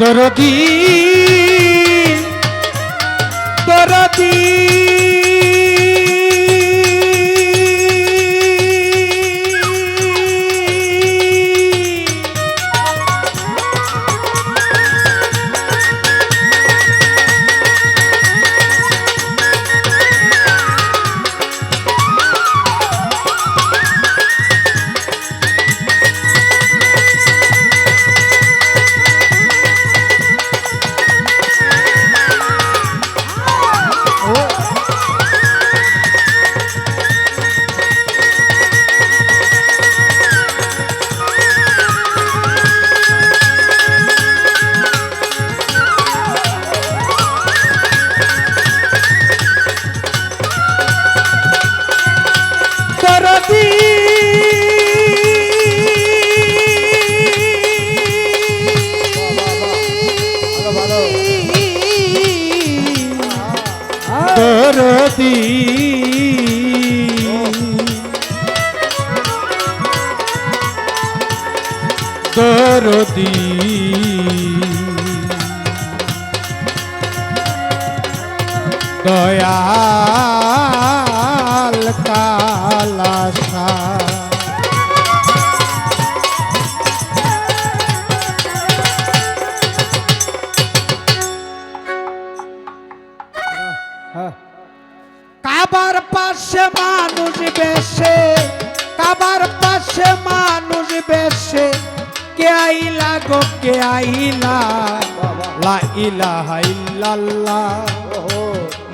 দরদি দরদি করো দয়া কে আইলা লা ইলাহা ইল্লাল্লাহ।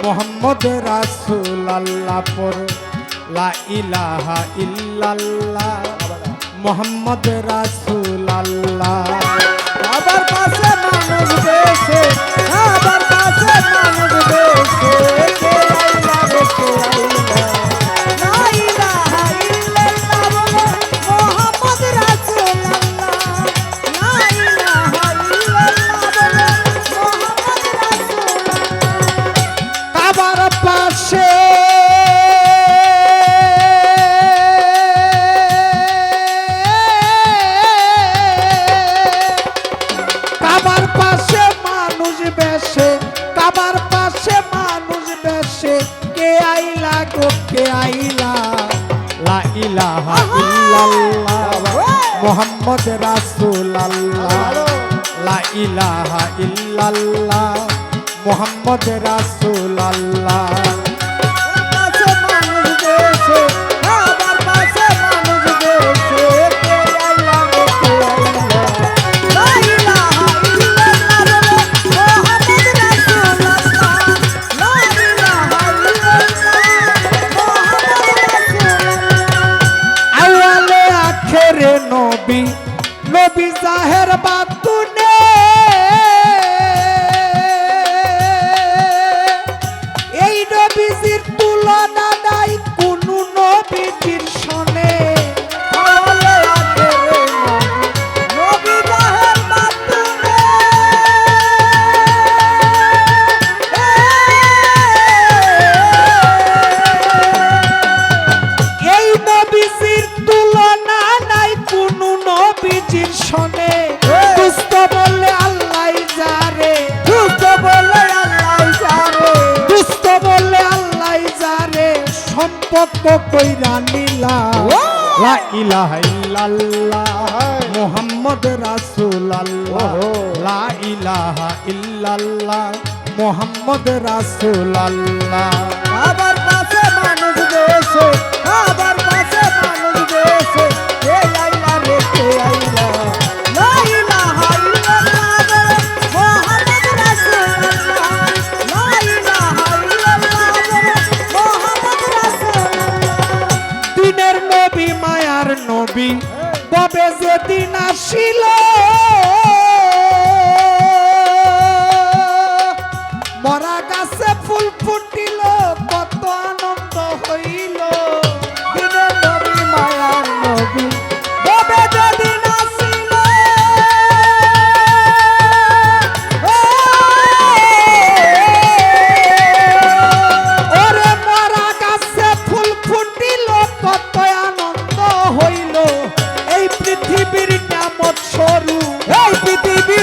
মোহাম্মদ রাসূলুল্লাহ পর লা ইলাহা ইল্লাল্লাহ। মোহাম্মদ রাসূলুল্লাহ। আইলা কোকে আইলা। লা ইলাহা ইল্লাল্লাহ। মোহাম্মদ রাসূলুল্লাহ। লা ইলাহা ইল্লাল্লাহ। মোহাম্মদ রাসূলুল্লাহ। তত্ত্ব কইরা নীলা। লা ইলাহা ইল্লাল্লাহ মুহাম্মদ রাসূলুল্লাহ। লা ইলাহা ইল্লাল্লাহ মুহাম্মদ রাসূলুল্লাহ। বাবার কাছে মানুষ দেশে বাবার তবে যেদিন আসিল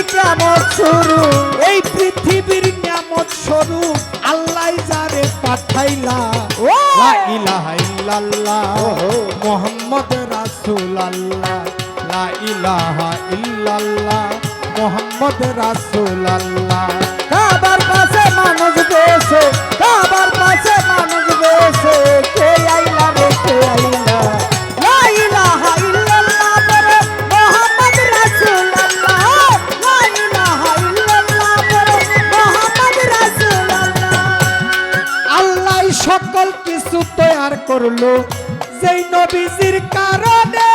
এই স্বরূপ এই পৃথিবীর নিয়ামত স্বরূপ আল্লাহ যারে পাঠাইলা ও! লা ইলাহা ইল্লাল্লাহ। মুহাম্মদ রাসূলুল্লাহ লা ইলাহা ইল্লাল্লাহ মুহাম্মদ রাসূলুল্লাহ কাবার পাশে তৈয়ার করল যেই নবীজির কারণে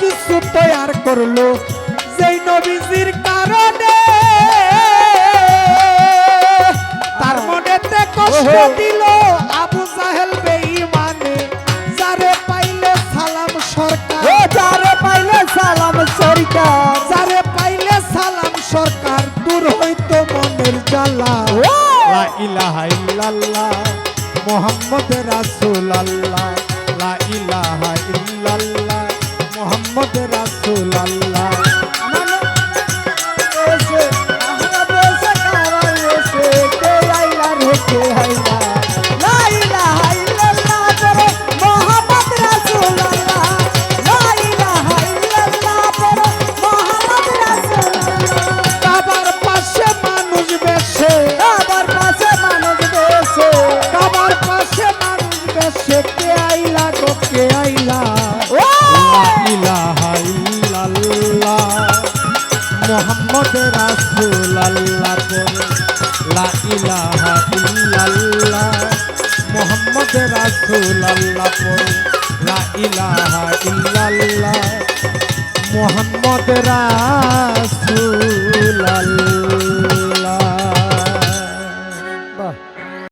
কিছু তৈয়ার করল যেই নবীজির কারণে। তার মনেতে কষ্ট দিল আবু সাহেল বেঈমানে যারে পাইলে সালাম সরকার। যারে পাইলে সালাম সরকার। যারে পাইলে সালাম সরকার দূর হইতো মনের জ্বালা। লা ইলাহা ইল্লাল্লাহ মুহাম্মদ রাসূলুল্লাহ। রাসূলুল্লাহ বলে লা ইলাহা ইল্লাল্লাহ। মুহাম্মদ রাসূলুল্লাহ বলে লা ইলাহা ইল্লাল্লাহ। মুহাম্মদ রাসূলুল্লাহ।